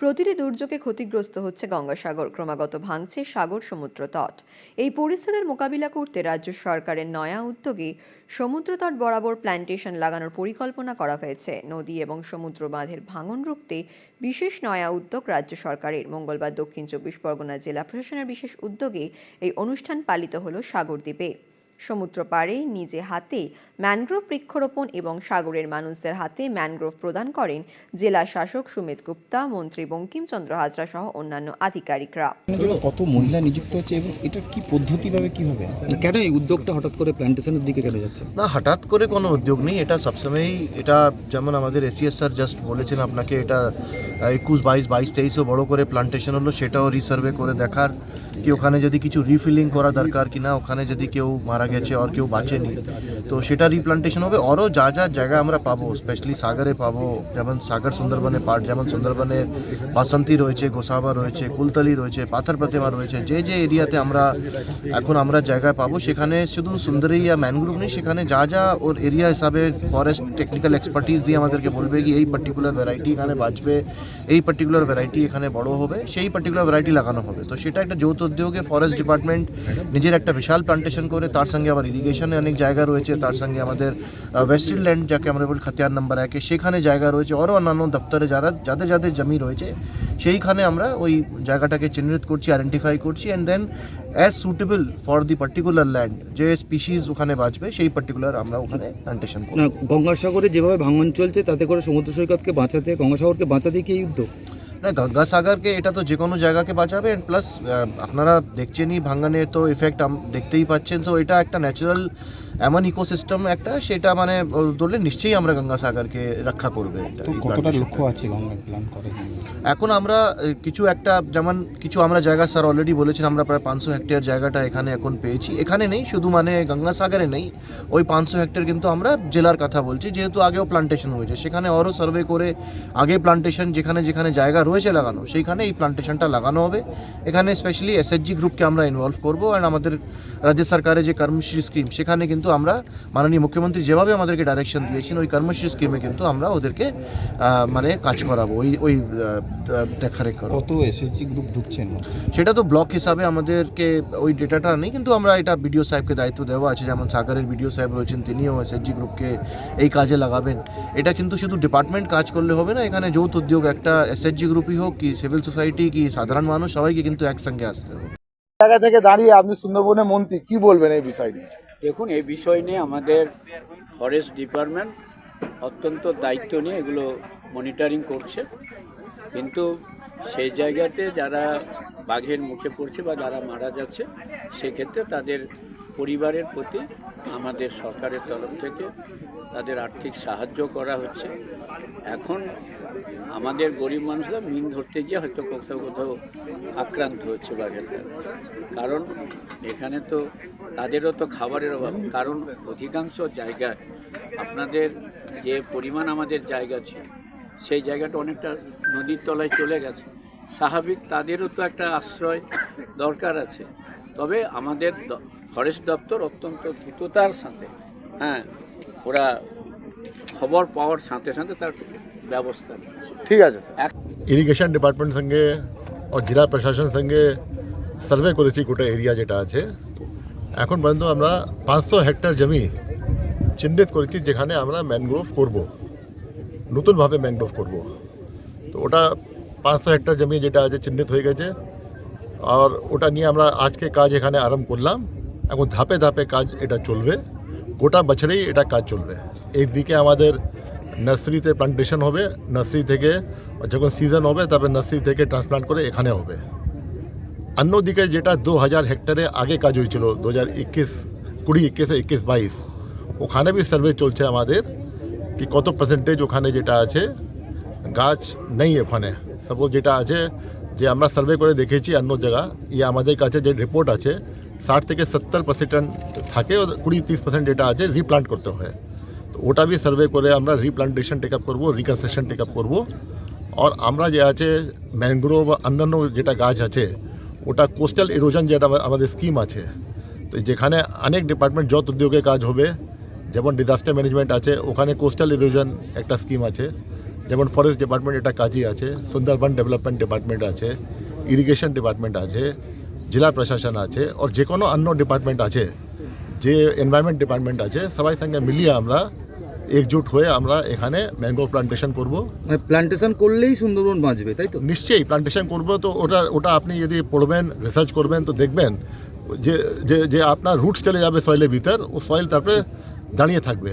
প্রতিটি দুর্যোগে ক্ষতিগ্রস্ত হচ্ছে গঙ্গাসাগর, ক্রমাগত ভাঙছে সাগর সমুদ্র তট। এই পরিস্থিতির মোকাবিলা করতে রাজ্য সরকারের নয়া উদ্যোগে সমুদ্র তট বরাবর প্ল্যান্টেশন লাগানোর পরিকল্পনা করা হয়েছে। নদী এবং সমুদ্র বাঁধের ভাঙন রুখতে বিশেষ নয়া উদ্যোগ রাজ্য সরকারের। মঙ্গলবার দক্ষিণ চব্বিশ পরগনা জেলা প্রশাসনের বিশেষ উদ্যোগে এই অনুষ্ঠান পালিত হলো সাগরদ্বীপে সমুদ্র পাড়ে নিজে হাতে ম্যানগ্রোভ বৃক্ষরোপণ এবং সাগরের মানুষদের হাতে ম্যানগ্রোভ প্রদান করেন জেলা শাসক সুমিত গুপ্তা মন্ত্রী বঙ্কিমচন্দ্র হাজরা সহ অন্যান্য আধিকারিকরা। কত মহিলা নিযুক্ত হচ্ছে এবং এটা কি পদ্ধতিভাবে কীভাবে? কেন এই উদ্যোগটা হঠাৎ করে প্ল্যান্টেশনের দিকে কেন যাচ্ছে? না হঠাৎ করে কোনো উদ্যোগ নেই এটা সবসময়ই এটা যেমন আমাদের এসিএস স্যার জাস্ট বলেছেন আপনাকে এটা একুশ বাইশ বাইশ তেইশও বড় করে প্লান্টেশন হলো সেটাও রিসার্ভে করে দেখার কি ওখানে যদি কিছু রিফিলিং করা দরকার কি না ওখানে যদি কেউ মারা গেছে, আর কেউ বাঁচেনি। তো সেটা রিপ্লান্টেশন হবে। আরও যা যা জায়গা আমরা পাবো স্পেশালি সাগরে পাবো, যেমন সাগর সুন্দরবনের পার্ট যেমন সুন্দরবনের বাসন্তী রয়েছে, গোসাবা রয়েছে, কুলতলি রয়েছে, পাথর প্রতিমা রয়েছে, যে যে এরিয়াতে আমরা এখন আমরা জায়গা পাবো, সেখানে শুধু সুন্দরী ইয়া ম্যানগ্রোভ নেই, সেখানে যা যা ওর এরিয়া হিসাবে ফরেস্ট টেকনিক্যাল এক্সপার্টিস দিয়ে আমাদেরকে বলবে কি এই পার্টিকুলার ভ্যারাইটি এখানে বাঁচবে, এই পার্টিকুলার ভ্যারাইটি এখানে বড় হবে, সেই পার্টিকুলার ভ্যারাইটি লাগানো হবে। তো সেটা একটা যৌথ উদ্যোগে ফরেস্ট ডিপার্টমেন্ট নিজের একটা বিশাল প্লান্টেশন করে তার সঙ্গে আবার ইরিগেশনে অনেক জায়গা রয়েছে, তার সঙ্গে আমাদের ওয়েস্টার্ন ল্যান্ড যাকে আমরা বলি খাতিয়ার নাম্বার একে সেখানে জায়গা রয়েছে, আরও অন্যান্য দপ্তরে যারা, যাদের যাদের জমি রয়েছে, সেইখানে আমরা ওই জায়গাটাকে চিহ্নিত করছি আইডেন্টিফাই করছি and then as suitable for the particular land যে স্পিসিস ওখানে বাঁচবে, সেই পার্টিকুলার আমরা ওখানে প্লান্টেশন করব। না, গঙ্গাসাগরে যেভাবে ভাঙন চলছে, তাতে করে সমুদ্র সৈকতকে বাঁচাতে, গঙ্গাসাগরকে বাঁচাতে কি উদ্যোগ? না গঙ্গাসাগরকে এটা তো যে কোনো জায়গাকে বাঁচাবে অ্যান্ড প্লাস আপনারা দেখছেনই ভাঙ্গানের তো ইফেক্ট দেখতেই পাচ্ছেন সো এটা একটা ন্যাচারাল এমন ইকোসিস্টেম একটা সেটা মানে ধরলে নিশ্চয়ই আমরা গঙ্গাসাগরকে রক্ষা করবে। কতটা লক্ষ্য আছে প্ল্যান এখন আমরা কিছু একটা যেমন কিছু আমরা জায়গা স্যার অলরেডি বলেছেন আমরা প্রায় পাঁচশো হেক্টর জায়গাটা এখানে এখন পেয়েছি। এখানে নেই শুধু মানে গঙ্গাসাগরে নেই ওই পাঁচশো হেক্টর কিন্তু আমরা জেলার কথা বলছি যেহেতু আগেও প্লান্টেশন হয়েছে। সেখানে আরও সার্ভে করে আগে প্লান্টেশন যেখানে যেখানে জায়গা রয়েছে লাগানো সেইখানে এই প্লান্টেশনটা লাগানো হবে। এখানে স্পেশালি এসএসজি গ্রুপকে আমরা ইনভলভ করব অ্যান্ড আমাদের রাজ্য সরকারের যে কর্মশ্রী স্কিম সেখানে কিন্তু আমরা মাননীয় মুখ্যমন্ত্রী যেভাবে আমাদেরকে ডাইরেকশন দিয়েছেন ওই কর্মশ্রী স্কিমে কিন্তু আমরা ওদেরকে মানে কাজ করাবো ওই ওই দেখারেখ করব। কত এসএসজি গ্রুপ ঢুকছেন সেটা তো ব্লক হিসাবে আমাদেরকে ওই ডেটাটা নেই কিন্তু আমরা এটা বিডিও সাহেবকে দায়িত্ব দেওয়া আছে যেমন সাগরের বিডিও সাহেব রয়েছেন তিনিও এসএসজি গ্রুপকে এই কাজে লাগাবেন। এটা কিন্তু শুধু ডিপার্টমেন্ট কাজ করলে হবে না এখানে যৌথ উদ্যোগ একটা এসএসজি গ্রুপই হোক কি সিভিল সোসাইটি কি সাধারণ মানুষ সবাইকে কিন্তু একসঙ্গে আসতে হবে। জায়গা থেকে দাঁড়িয়ে আপনি সুন্দরবনের মন্ত্রী কি বলবেন এই বিষয় নিয়ে? দেখুন এই বিষয় নিয়ে আমাদের ফরেস্ট ডিপার্টমেন্ট অত্যন্ত দায়িত্ব নিয়ে এগুলো মনিটরিং করছে। কিন্তু সেই জায়গাতে যারা বাঘের মুখে পড়ছে বা যারা মারা যাচ্ছে সেক্ষেত্রে তাদের পরিবারের প্রতি আমাদের সরকারের তরফ থেকে তাদের আর্থিক সাহায্য করা হচ্ছে। এখন আমাদের গরিব মানুষরা মিন ধরতে গিয়ে হয়তো কোথাও কোথাও আক্রান্ত হচ্ছে বাঘের দ্বারা কারণ এখানে তো তাদেরও তো খাবারের অভাব। কারণ অধিকাংশ জায়গায় আপনাদের যে পরিমাণ আমাদের জায়গা ছিল, সেই জায়গাটা অনেকটা নদীর তলায় চলে গেছে। স্বাভাবিক তাদেরও তো একটা আশ্রয় দরকার আছে। তবে আমাদের ফরেস্ট দপ্তর অত্যন্ত দ্রুততার সাথে হ্যাঁ ওরা খবর পাওয়ার সাথে সাথে তার ব্যবস্থা ঠিক আছে ইরিগেশন ডিপার্টমেন্ট সঙ্গে ও জেলা প্রশাসন সঙ্গে সার্ভে করেছি গোটা এরিয়া যেটা আছে। এখন পর্যন্ত আমরা পাঁচশো হেক্টর জমি চিহ্নিত করেছি যেখানে আমরা ম্যানগ্রোভ করব। নতুনভাবে ম্যানগ্রোভ করব। তো ওটা পাঁচশো হেক্টর জমি যেটা আছে চিহ্নিত হয়ে গেছে। আর ওটা নিয়ে আমরা আজকে কাজ এখানে আরম্ভ করলাম। এখন ধাপে ধাপে কাজ এটা চলবে। গোটা বছরেই এটা কাজ চলবে। এইদিকে আমাদের নার্সারিতে প্লান্টেশন হবে। নার্সারি থেকে যখন সিজন হবে, তারপরে নার্সারি থেকে ট্রান্সপ্লান্ট করে এখানে হবে। অন্যদিকে যেটা দু হাজার হেক্টরে আগে কাজ হয়েছিল, দু হাজার একুশ, কুড়ি, একুশে, একুশ, বাইশ, ওখানে বি সার্ভে চলছে আমাদের কি কত পার্সেন্টেজ ওখানে যেটা আছে, গাছ নেই ওখানে। সাপোজ যেটা আছে যে আমরা সার্ভে করে দেখেছি অন্য জায়গা ইয়ে আমাদের কাছে যে রিপোর্ট আছে, ষাট থেকে সত্তর পার্সেন্ট থাকে কুড়ি তিরিশ পার্সেন্ট যেটা আছে রিপ্লান্ট করতে হয়। তো ওটা বি সার্ভে করে আমরা রিপ্লান্টেশন টেক আপ করব রিকনস্ট্রাকশন টেক আপ করব। আর আমরা যে আছে ম্যানগ্রোভ অন্যান্য যেটা গাছ আছে, ওটা কোস্টাল এরোজন যেটা আমাদের স্কিম আছে। তো যেখানে অনেক ডিপার্টমেন্ট যত উদ্যোগে কাজ হবে, যেমন ডিজাস্টার ম্যানেজমেন্ট আছে, ওখানে কোস্টাল এরোজন একটা স্কিম আছে। যেমন ফরেস্ট ডিপার্টমেন্ট একটা কাজই আছে সুন্দরবন ডেভেলপমেন্ট ডিপার্টমেন্ট আছে ইরিগেশন ডিপার্টমেন্ট আছে জেলা প্রশাসন আছে আর যে কোনো অন্য ডিপার্টমেন্ট আছে যে এনভায়রনমেন্ট ডিপার্টমেন্ট আছে সবাই সঙ্গে মিলিয়ে আমরা একজুট হয়ে আমরা এখানে ম্যাঙ্গো প্লান্টেশন করব। প্লান্টেশন করলেই সুন্দরবন বাঁচবে তাই তো? নিশ্চয়ই প্লান্টেশন করব তো ওটা ওটা আপনি যদি পড়বেন রিসার্চ করবেন তো দেখবেন যে যে যে আপনার রুটস চলে যাবে সয়েলের ভিতর ও সয়েল তারপরে দাঁড়িয়ে থাকবে।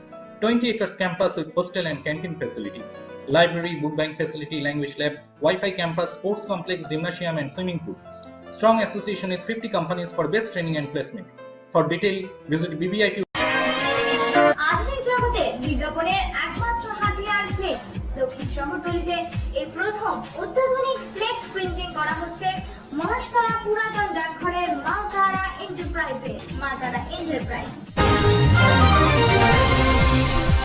20 acres campus with hostel and canteen facilities, library, book bank facility, language lab, Wi-Fi campus, sports complex, gymnasium, and swimming pool. Strong association with 50 companies for best training and placement. For detail, visit BBIT আধুনিক জগতে মহাশতলা পুরাতন ডাকঘরের মা তারা এন্টারপ্রাইজে মা তারা enterprise